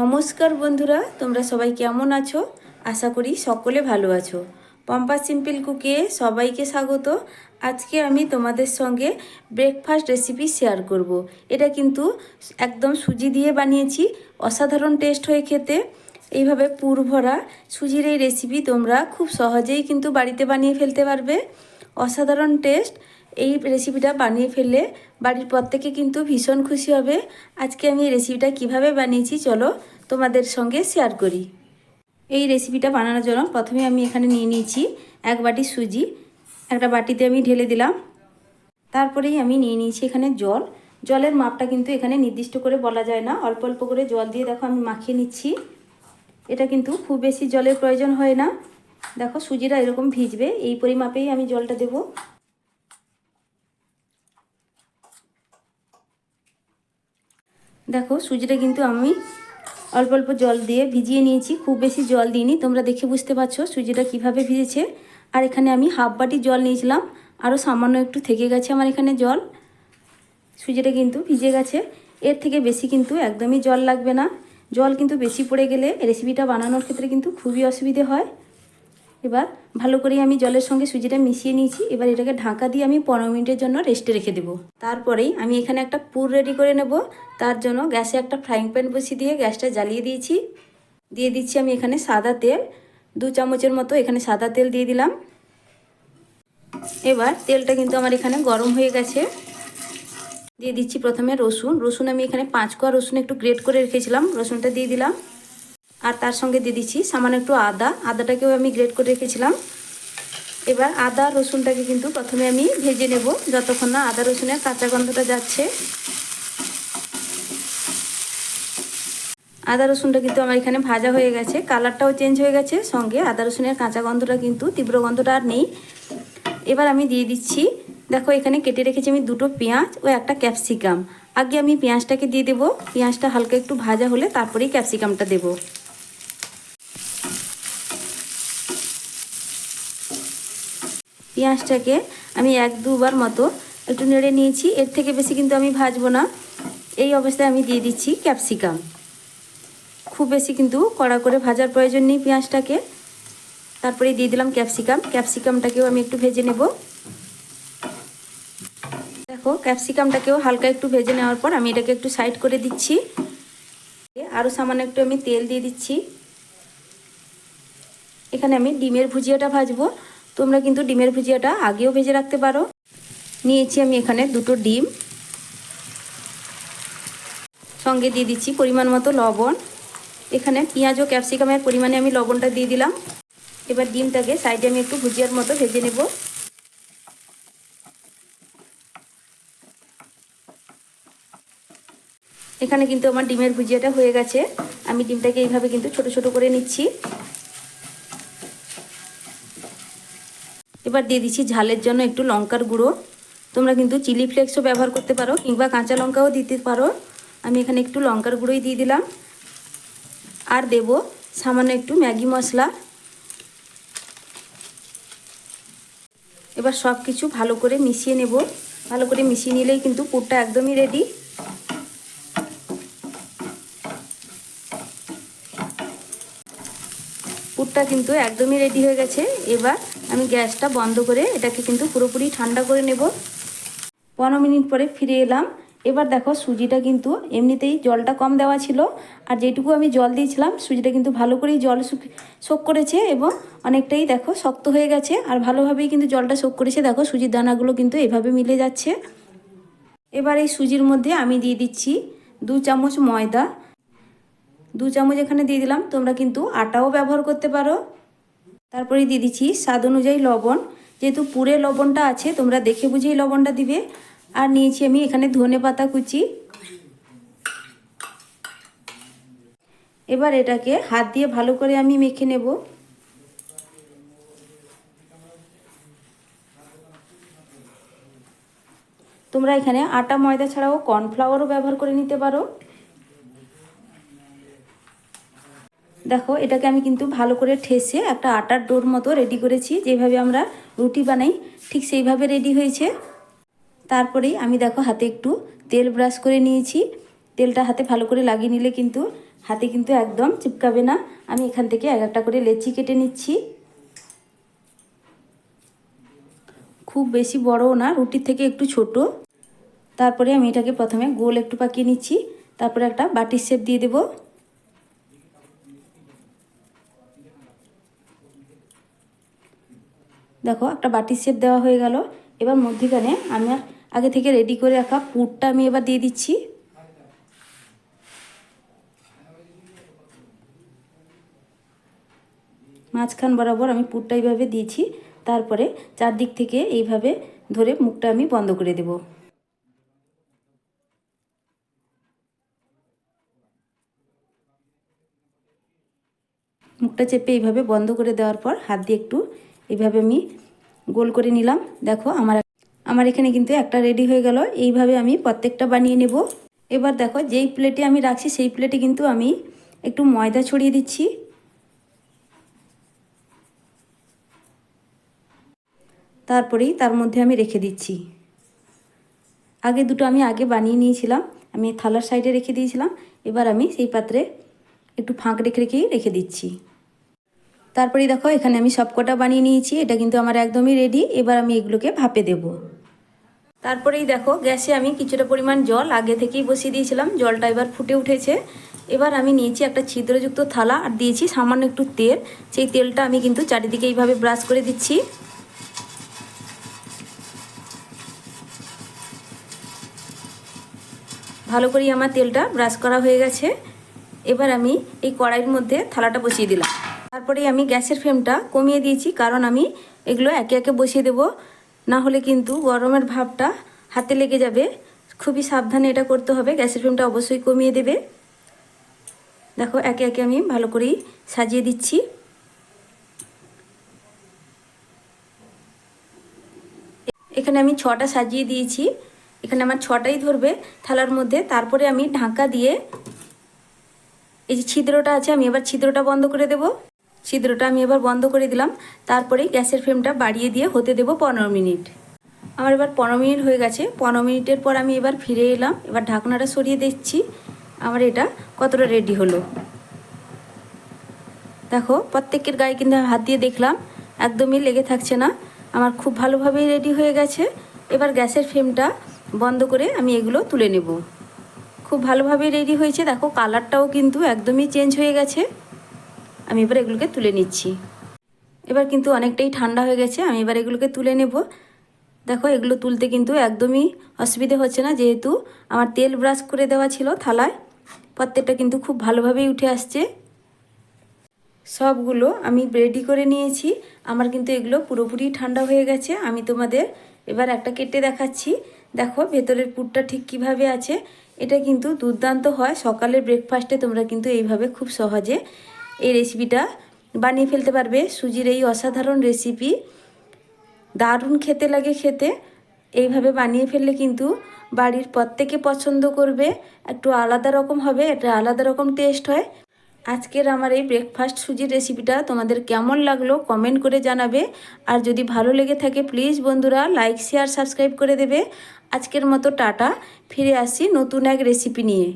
নমস্কার বন্ধুরা, তোমরা সবাই কেমন আছো? আশা করি সকলে ভালো আছো। পম্পা সিম্পল কুকে সবাইকে স্বাগত। আজকে আমি তোমাদের সঙ্গে ব্রেকফাস্ট রেসিপি শেয়ার করব। এটা কিন্তু একদম সুজি দিয়ে বানিয়েছি, অসাধারণ টেস্ট হয়ে খেতে। এইভাবে পুর ভরা সুজির এই রেসিপি তোমরা খুব সহজেই কিন্তু বাড়িতে বানিয়ে ফেলতে পারবে। অসাধারণ টেস্ট এই রেসিপিটা বানিয়ে ফেললে বাড়ির প্রত্যেকে কিন্তু ভীষণ খুশি হবে। আজকে আমি এই রেসিপিটা কীভাবে বানিয়েছি চলো তোমাদের সঙ্গে শেয়ার করি। এই রেসিপিটা বানানোর জন্য প্রথমে আমি এখানে নিয়ে নিয়েছি এক বাটি সুজি, একটা বাটিতে আমি ঢেলে দিলাম। তারপরেই আমি নিয়ে নিয়েছি এখানে জল। জলের মাপটা কিন্তু এখানে নির্দিষ্ট করে বলা যায় না। অল্প অল্প করে জল দিয়ে দেখো আমি মাখিয়ে নিচ্ছি। এটা কিন্তু খুব বেশি জলের প্রয়োজন হয় না। দেখো সুজিটা এরকম ভিজবে, এই পরিমাপেই আমি জলটা দেবো। দেখো, সুজিটা কিন্তু আমি অল্প অল্প জল দিয়ে ভিজিয়ে নিয়েছি। খুব বেশি জল দিইনি, তোমরা দেখে বুঝতে পারছ সুজিটা কীভাবে ভিজেছে। আর এখানে আমি হাফ বাটি জল নিয়েছিলাম আরও সামান্য একটু থেকে গেছে আমার এখানে জল। সুজিটা কিন্তু ভিজে গেছে, এর থেকে বেশি কিন্তু একদমই জল লাগবে না। জল কিন্তু বেশি পড়ে গেলে রেসিপিটা বানানোর ক্ষেত্রে কিন্তু খুবই অসুবিধে হয়। এবার ভালো করে আমি জলের সঙ্গে সুজিটা মিশিয়ে নিয়েছি। এবার এটাকে ঢাকা দিয়ে আমি পনেরো মিনিটের জন্য রেস্টে রেখে দেবো। তারপরেই আমি এখানে একটা পুর রেডি করে নেব। তার জন্য গ্যাসে একটা ফ্রাইং প্যান বসিয়ে দিয়ে গ্যাসটা জ্বালিয়ে দিয়েছি। দিয়ে দিচ্ছি আমি এখানে সাদা তেল। দু চামচের মতো এখানে সাদা তেল দিয়ে দিলাম। এবার তেলটা কিন্তু আমার এখানে গরম হয়ে গেছে। দিয়ে দিচ্ছি প্রথমে রসুন। রসুন আমি এখানে পাঁচ কোয়া রসুন একটু গ্রেট করে রেখেছিলাম। রসুনটা দিয়ে দিলাম। আর তার সঙ্গে দিয়ে দিচ্ছি সামান্য একটু আদা। আদাটাকেও আমি গ্রেট করে রেখেছিলাম। এবার আদা, রসুনটাকে কিন্তু প্রথমে আমি ভেজে নেব, যতক্ষণ না আদা, রসুনের কাঁচা গন্ধটা যাচ্ছে। আদা, রসুনটা কিন্তু আমার এখানে ভাজা হয়ে গেছে। কালারটাও চেঞ্জ হয়ে গেছে, সঙ্গে আদা, রসুনের কাঁচা গন্ধটা কিন্তু তীব্র গন্ধটা আর নেই। এবার আমি দিয়ে দিচ্ছি, দেখো এখানে কেটে রেখেছি আমি দুটো পেঁয়াজ ও একটা ক্যাপসিকাম আগে আমি পেঁয়াজটাকে দিয়ে দেবো, পেঁয়াজটা হালকা একটু ভাজা হলে তারপরেই ক্যাপসিকামটা দেবো। পেঁয়াজটাকে আমি এক দুবার মতো একটু নেড়ে নিয়েছি। এর থেকে বেশি কিন্তু আমি ভাজবো না। এই অবস্থায় আমি দিয়ে দিচ্ছি ক্যাপসিকাম। খুব বেশি কিন্তু কড়া করে ভাজার প্রয়োজন নেই পেঁয়াজটাকে। তারপরে দিয়ে দিলাম ক্যাপসিকাম। ক্যাপসিকামটাকেও আমি একটু ভেজে নেব। দেখো, ক্যাপসিকামটাকেও হালকা একটু ভেজে নেওয়ার পর আমি এটাকে একটু সাইড করে দিচ্ছি। আরও সামান্য একটু আমি তেল দিয়ে দিচ্ছি। এখানে আমি ডিমের ভুজিয়াটা ভাজবো। তোমরা কিন্তু ডিমের ভুজিয়াটা আগেও ভেজে রাখতে পারো। নিয়েছি আমি এখানে দুটো ডিম। সঙ্গে দিয়ে দিচ্ছি পরিমাণ মতো লবণ। এখানে পেঁয়াজ ও ক্যাপসিকামের পরিমাণে আমি লবণটা দিয়ে দিলাম। এবার ডিমটাকে সাইডে আমি একটু ভুজিয়ার মতো ভেজে নেব। এখানে কিন্তু আমার ডিমের ভুজিয়াটা হয়ে গেছে। আমি ডিমটাকে এইভাবে কিন্তু ছোট ছোট করে নিচ্ছি। এবার দিয়ে দিচ্ছি ঝালের জন্য একটু লঙ্কার গুঁড়ো। তোমরা কিন্তু চিলি ফ্লেক্সও ব্যবহার করতে পারো, কিংবা কাঁচা লঙ্কাও দিতে পারো। আমি এখানে একটু লঙ্কার গুঁড়োই দিয়ে দিলাম। আর দেব সামান্য একটু ম্যাগি মশলা। এবার সব কিছু ভালো করে মিশিয়ে নেব। ভালো করে মিশিয়ে নিলেই কিন্তু পুরটা একদমই রেডি পুরটা কিন্তু একদমই রেডি হয়ে গেছে। এবার আমি গ্যাসটা বন্ধ করে এটাকে কিন্তু পুরোপুরি ঠান্ডা করে নেব। পনেরো মিনিট পরে ফিরে এলাম। এবার দেখো সুজিটা কিন্তু এমনিতেই জলটা কম দেওয়া ছিল। আর যেটুকু আমি জল দিয়েছিলাম, সুজিটা কিন্তু ভালো করেই জল শোক করেছে এবং অনেকটাই দেখো শক্ত হয়ে গেছে। আর ভালোভাবেই কিন্তু জলটা শোক করেছে। দেখো সুজির দানাগুলো কিন্তু এভাবে মিলে যাচ্ছে। এবার এই সুজির মধ্যে আমি দিয়ে দিচ্ছি দু চামচ ময়দা। দু চামচ এখানে দিয়ে দিলাম। তোমরা কিন্তু আটাও ব্যবহার করতে পারো। তারপরে দিয়ে দিচ্ছি স্বাদ অনুযায়ী লবণ। যেহেতু পুরে লবণটা আছে, তোমরা দেখে বুঝেই লবণটা দিবে। আর নিয়েছি আমি এখানে ধনে পাতা কুচি। এবার এটাকে হাত দিয়ে ভালো করে আমি মেখে নেব। তোমরা এখানে আটা ময়দা ছাড়াও কর্নফ্লাওয়ারও ব্যবহার করে নিতে পারো। দেখো, এটাকে আমি কিন্তু ভালো করে ঠেসে একটা আটার ডোর মতো রেডি করেছি। যেভাবে আমরা রুটি বানাই, ঠিক সেইভাবে রেডি হয়েছে। তারপরেই আমি দেখো, হাতে একটু তেল ব্রাশ করে নিয়েছি। তেলটা হাতে ভালো করে লাগিয়ে নিলে কিন্তু, হাতে কিন্তু একদম চিপকাবে না। আমি এখান থেকে এক একটা করে লেচি কেটে নিচ্ছি। খুব বেশি বড়ও না, রুটির থেকে একটু ছোট। তারপরে আমি এটাকে প্রথমে গোল একটু পাকিয়ে নিচ্ছি। তারপরে একটা বাটির শেপ দিয়ে দেব। দেখো, একটা বাটির শেপ দেওয়া হয়ে গেল। এবার মধ্যিখানে আমি আগে থেকে রেডি করে রাখা পুরটা আমি এবার দিয়ে দিচ্ছি। মাঝখান বরাবর আমি পুরটা এইভাবে দিয়েছি। তারপরে চারদিক থেকে এইভাবে ধরে মুখটা আমি বন্ধ করে দেব। মুখটা চেপে এইভাবে বন্ধ করে দেওয়ার পর হাত দিয়ে একটু এইভাবে আমি গোল করে নিলাম। দেখো আমার আমার এখানে কিন্তু একটা রেডি হয়ে গেল। এইভাবে আমি প্রত্যেকটা বানিয়ে নেব। এবার দেখো যেই প্লেটে আমি রাখছি, সেই প্লেটে কিন্তু আমি একটু ময়দা ছড়িয়ে দিচ্ছি। তারপরেই তার মধ্যে আমি রেখে দিচ্ছি। আগে দুটো আমি আগে বানিয়ে নিয়েছিলাম। আমি থালার সাইডে রেখে দিয়েছিলাম। এবার আমি সেই পাত্রে একটু ফাঁক রেখে রেখেই রেখে দিচ্ছি। তারপরেই দেখো, এখানে আমি সবকটা বানিয়ে নিয়েছি, এটা কিন্তু আমার একদমই রেডি এবার আমি এগুলোকে ভাপে দেব। তারপরেই দেখো, গ্যাসে আমি কিছুটা পরিমাণ জল, আগে থেকেই বসিয়ে দিয়েছিলাম, জলটা এবার ফুটে উঠেছে। এবার আমি নিয়েছি একটা ছিদ্রযুক্ত থালা, আর দিয়েছি সামান্য একটু তেল, সেই তেলটা আমি কিন্তু চারিদিকে এইভাবে ব্রাশ করে দিচ্ছি। ভালো করেই আমার তেলটা ব্রাশ করা হয়ে গেছে। এবার আমি এই কড়াইয়ের মধ্যে থালাটা বসিয়ে দিলাম। তারপরে আমি গ্যাসের ফ্লেমটা কমিয়ে দিয়েছি, কারণ আমি এগুলো একে একে বসিয়ে দেব। না হলে কিন্তু গরমের ভাবটা হাতে লেগে যাবে। খুবই সাবধানে এটা করতে হবে, গ্যাসের ফ্লেমটা অবশ্যই কমিয়ে দেবে। দেখো, একে একে আমি ভালো করেই সাজিয়ে দিচ্ছি। এখানে আমি ছটা সাজিয়ে দিয়েছি। এখানে আমার ছটাই ধরবে থালার মধ্যে। তারপরে আমি ঢাকা দিয়ে এই যে ছিদ্রটা আছে, আমি এবার ছিদ্রটা বন্ধ করে দেব। ছিদ্রটা আমি এবার বন্ধ করে দিলাম। তারপরে গ্যাসের ফ্লেমটা বাড়িয়ে দিয়ে হতে দেব পনেরো মিনিট। আমার এবার পনেরো মিনিট হয়ে গেছে। পনেরো মিনিটের পর আমি এবার ফিরে এলাম। এবার ঢাকনাটা সরিয়ে দিচ্ছি। আমার এটা কতটা রেডি হলো। দেখো, প্রত্যেকের গায়ে কিন্তু হাত দিয়ে দেখলাম। একদমই লেগে থাকছে না। আমার খুব ভালোভাবেই রেডি হয়ে গেছে। এবার গ্যাসের ফ্লেমটা বন্ধ করে আমি এগুলো তুলে নেব। খুব ভালোভাবেই রেডি হয়েছে। দেখো কালারটাও কিন্তু একদমই চেঞ্জ হয়ে গেছে। আমি এবার এগুলোকে তুলে নিচ্ছি। এবার কিন্তু অনেকটাই ঠান্ডা হয়ে গেছে, আমি এবার এগুলোকে তুলে নেব। দেখো, এগুলো তুলতে কিন্তু একদমই অসুবিধে হচ্ছে না, যেহেতু আমার তেল ব্রাশ করে দেওয়া ছিল থালায়, প্রত্যেকটা কিন্তু খুব ভালোভাবেই উঠে আসছে। সবগুলো আমি রেডি করে নিয়েছি, আমার কিন্তু এগুলো পুরোপুরি ঠান্ডা হয়ে গেছে, আমি তোমাদের এবার একটা কেটে দেখাচ্ছি। দেখো, ভেতরের পুরটা ঠিক কীভাবে আছে, এটা কিন্তু দুর্দান্ত হয়, সকালের ব্রেকফাস্টে তোমরা কিন্তু এইভাবে খুব সহজে এই রেসিপিটা বানিয়ে ফেলতে পারবে। সুজির এই অসাধারণ রেসিপি দারুণ খেতে লাগে খেতে। এইভাবে বানিয়ে ফেললে কিন্তু বাড়ির প্রত্যেকে পছন্দ করবে। একটু আলাদা রকম হবে এটা আলাদা রকম টেস্ট হয়। আজকের আমার এই ব্রেকফাস্ট সুজির রেসিপিটা তোমাদের কেমন লাগল কমেন্ট করে জানাবে। আর যদি ভালো লেগে থাকে প্লিজ বন্ধুরা লাইক শেয়ার সাবস্ক্রাইব করে দেবে। আজকের মতো টাটা, ফিরে আসি নতুন এক রেসিপি নিয়ে।